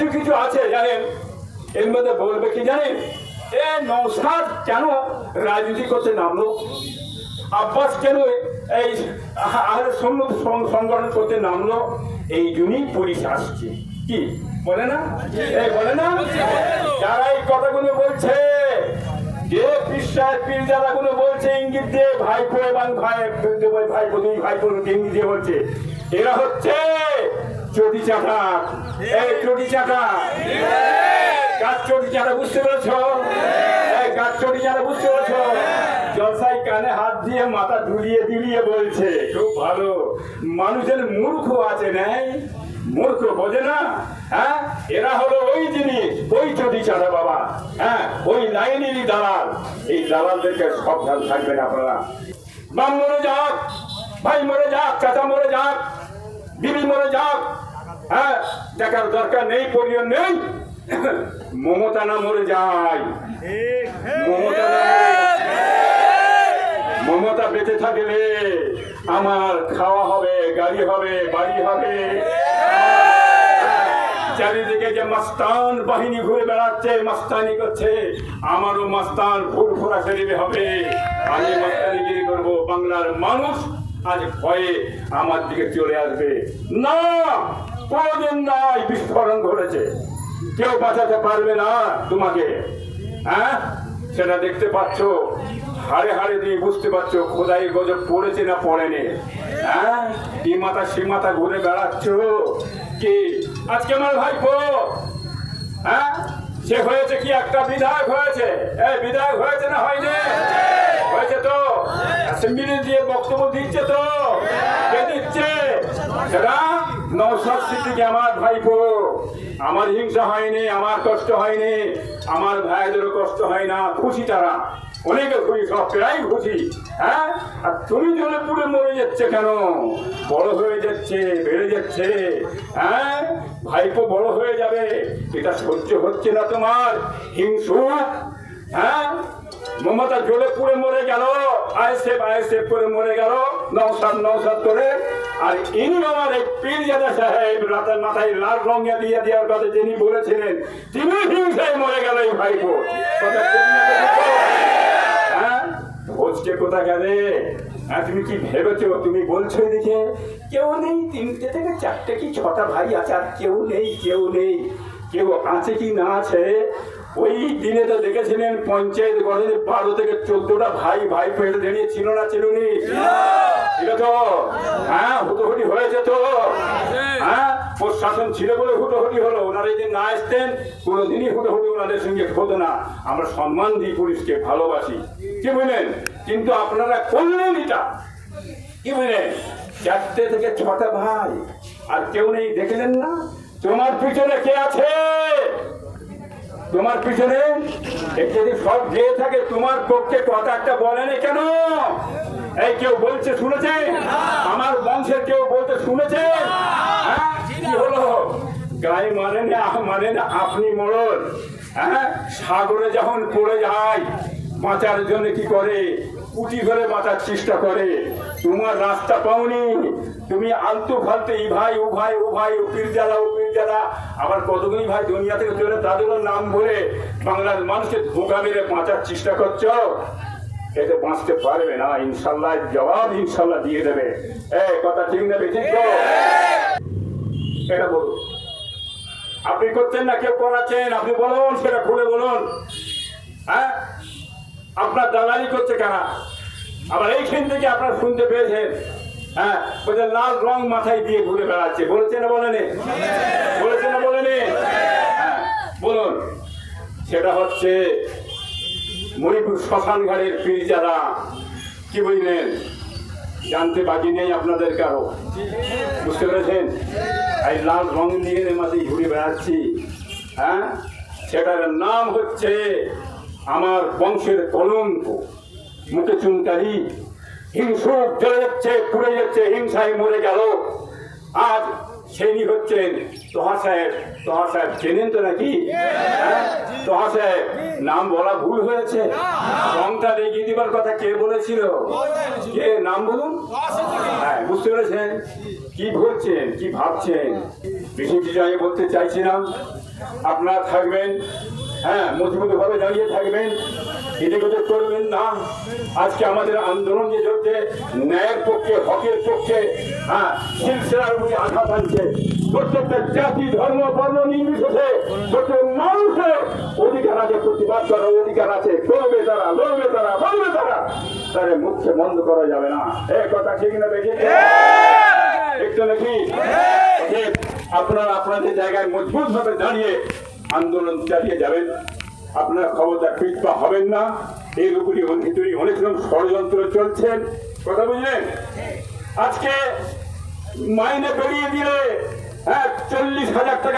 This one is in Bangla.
কিছু কিছু আছে, জানেন? এর মধ্যে বলবে কি জানেন? এ নৌসাদ কেন রাজনীতি করতে নামলো? আব্বাস কেন এই সংগঠন করতে নামলো? এই জন্যই পুলিশ আসছে। কি? বলে না? এই বলে না? যারা এই কথাগুলো বলছে, যে বিশ্বাস পীর যারা গুলো বলছে, ইঙ্গিত দিয়ে ভাইপো এবং ভাই ভাইপো দুই ভাইপো ইঙ্গিত দিয়ে বলছে, এরা হচ্ছে চটি চাটা এই চটি চাটা গাছ চটি চাটা বুঝতে পেরেছ? এই গাছ চটি চাটা বুঝতে পেরেছ? জলসাই কানে হাত দিয়ে মাথা দুলিয়ে দুলিয়ে বলছে খুব ভালো। মানুষের মূর্খ আছে নাই? মূর্খ বোঝে না? হ্যাঁ? এরা হলো ওই জিনিস ওই চটি চাটা বাবা। হ্যাঁ? ওই লাইনেরই দালাল। এই দালালদেরকে সাবধান থাকবেন আপনারা। বাম মরে যাক ভাই মরে যাক চাচা মরে যাক বিবি মরে যাক হ্যাঁ দেখার দরকার নেই পরিবার নেই। মমতা না মরে যায়। মমতা মমতা বেঁচে থাকলে আমার খাওয়া হবে, গাড়ি হবে, বাড়ি হবে। চারিদিকে যে মাস্তান বাহিনী ঘুরে বেড়াচ্ছে, মাস্তানি করছে, আমারও মাস্তান ফুল ফোরা শরীরে হবে। আমি মাস্তানিগিরি করব, বাংলার মানুষ আজ ভয়ে আমার দিকে চলে আসবে। না! কোনদিন নাই বিস্ফোরণ ঘটেছে। কেউ বাঁচাতে পারবে না তোমাকে। হ্যাঁ? সেটা দেখতে পাচ্ছ। হাড়ে হাড়ে দিয়ে বুঝতে পারছ খোদাই গজব পড়েছে না পড়েনি। হ্যাঁ? কি মাথা সে মাথা ঘুরে বেড়াচ্ছ? কি? আজকে আমার ভাইপো হ্যাঁ? সে হয়েছে কি একটা বিধায়ক হয়েছে? এই বিধায়ক হয়েছে না হয়নি? হয়েছে তো? অ্যাসেম্বলি দিয়ে বক্তব্য দিচ্ছে তো? কে দিচ্ছে? সেটা নৌসাদ সিদ্দিকি আমার ভাইপো। আমার হিংসা হয়নি, আমার কষ্ট হয়নি, আমার ভাইদেরও কষ্ট হয় না, খুশি তারা। অনেকে খুশি, সব প্রায় খুশি হ্যাঁ? আর তুমি জলে পুড়ে মরে যাচ্ছে কেন? বড় হয়ে যাচ্ছে, বেড়ে যাচ্ছে হ্যাঁ? ভাইপো বড় হয়ে যাবে, এটা সহ্য হচ্ছে না তোমার হিংসু হ্যাঁ? মমতা জলে পুড়ে মরে গেল আইসেফ আইসেফ করে মরে গেল নৌসাদ নৌসাদ করে আর ইনি আমার এই পীরজাদা সাহেব, রাতের মাথায় লাল রঙে দিয়ে দেওয়ার কথা যিনি বলেছিলেন, তিনি হিংসায় মরে গেল এই ভাইপো হ্যাঁ? ভোজকে কোথা গেলে হ্যাঁ তুমি কি ভেবেছো? তুমি বলছো এদিকে, কেউ নেই, তিনটে থেকে চারটে কি ছটা ভাই আছে, আর কেউ নেই কেউ নেই। কেউ আছে কি না আছে? ওই দিনে তো দেখেছিলেন পঞ্চায়েত গঠনে বারো থেকে চোদ্দটা ভাই ভাই পেটে দাঁড়িয়ে ছিল না, ছিল নি? ছিল তো? হ্যাঁ হুটোহুটি হয়েছে তো? হ্যাঁ প্রশাসন ছিল বলে হুটোহুটি হলো। ওনারা যদি না আসতেন, কোনোদিনই হুটোহুটি ওনাদের সঙ্গে হতো না। আমরা সম্মান দিই পুলিশকে, ভালোবাসি। কি বুঝলেন? কিন্তু আপনারা করলেন এটা। কি বুঝলেন? চারটে থেকে ছটা ভাই। আর কেউ নেই, দেখলেন না? তোমার পিছনে কে আছে? তোমার পিছনে? সব গিয়ে থাকে, তোমার পক্ষে কথা একটা বলেনি কেন? এই কেউ বলছে শুনেছে? আমার বংশের কেউ বলতে শুনেছে? হ্যাঁ? কি গায়ে মানে না মানে আপনি মরণ। হ্যাঁ? সাগরে যখন পড়ে যায়, বাঁচার জন্য কি করে? কুটি ধরে বাঁচার চেষ্টা করে। তোমার রাস্তা পাওনি। তুমি আলতু ফালতু ই ভাই, ও ভাই ও ভাই, ও পীর ও পীর জ্বালা আবার কতগুলি ভাই দুনিয়া থেকে চলে তাদেরও নাম বলে বাংলার মানুষকে ধোকা মেরে বাঁচার চেষ্টা করছ? এতে বাঁচতে পারবে না, ইনশাল্লাহ জবাব ইনশাল্লাহ দিয়ে দেবে। এ কথা ঠিক নেবে ঠিক তো? এটা বলুন। আপনি করছেন না, কেউ করাচ্ছেন? আপনি বলুন, সেটা খুলে বলুন। হ্যাঁ? আপনার দালালি করছে কারা? আবার এইখান থেকে আপনার শুনতে পেয়েছেন। হ্যাঁ? ওদের লাল রং মাথায় দিয়ে ঘুরে বেড়াচ্ছে। বলেছে না বলেনি? বলেছে না বলেনি? হ্যাঁ বলুন। সেটা হচ্ছে মণিপুর শ্মশান ঘাটের পীর যারা কি বুঝলেন জানতে বাকি নেই আপনাদের কারও। বুঝতে পেরেছেন? এই লাল রং নিয়ে মাঝে ঘুরে বেড়াচ্ছি। হ্যাঁ? সেটার নাম হচ্ছে আমার বংশের কলঙ্ক। মুখে চুনকারি হিংসুক জ্বলে যাচ্ছে, পুড়ে যাচ্ছে, হিংসায় মরে গেল। আজ সেই হচ্ছেন তোহা সাহেব তোহা সাহেব চেনেন তো নাকি? হ্যাঁ? তোহা সাহেব, নাম বলা ভুল হয়েছে। রংটা রেগে দিবার কথা কে বলেছিল? কে? নাম বলুন। হ্যাঁ বুঝতে পেরেছেন? কি বলছেন? কি ভাবছেন? কিছু আমি বলতে চাইছিলাম, আপনারা থাকবেন। হ্যাঁ মজবুত ভাবে দাঁড়িয়ে থাকবেন এদিকে ওদিক করবেন না। আজকে আমাদের আন্দোলন যে চলছে ন্যায়ের পক্ষে হকের পক্ষে হ্যাঁ সিলসিলার উপরে আঘাত আনছে প্রত্যেকটা জাতি ধর্ম বর্ণ নির্বিশেষে প্রত্যেক মানুষের অধিকার আছে প্রতিবাদ করার অধিকার আছে। করবে তারা লড়বে তারা বলবে তারা। তারে মুখে বন্ধ করা যাবে না। এই কথা ঠিক না দেখি একটু নাকি? আপনারা আপনাদের জায়গায় মজবুত ভাবে দাঁড়িয়ে আন্দোলন চালিয়ে যাবেন। আপনারা ক্ষমতা পিছপা হবেন না। উপরই ভিতরে অনেক রকম ষড়যন্ত্র চলছে। কথা বুঝলেন? আজকে মাইনে বেরিয়ে দিলে এক চল্লিশ হাজার টাকা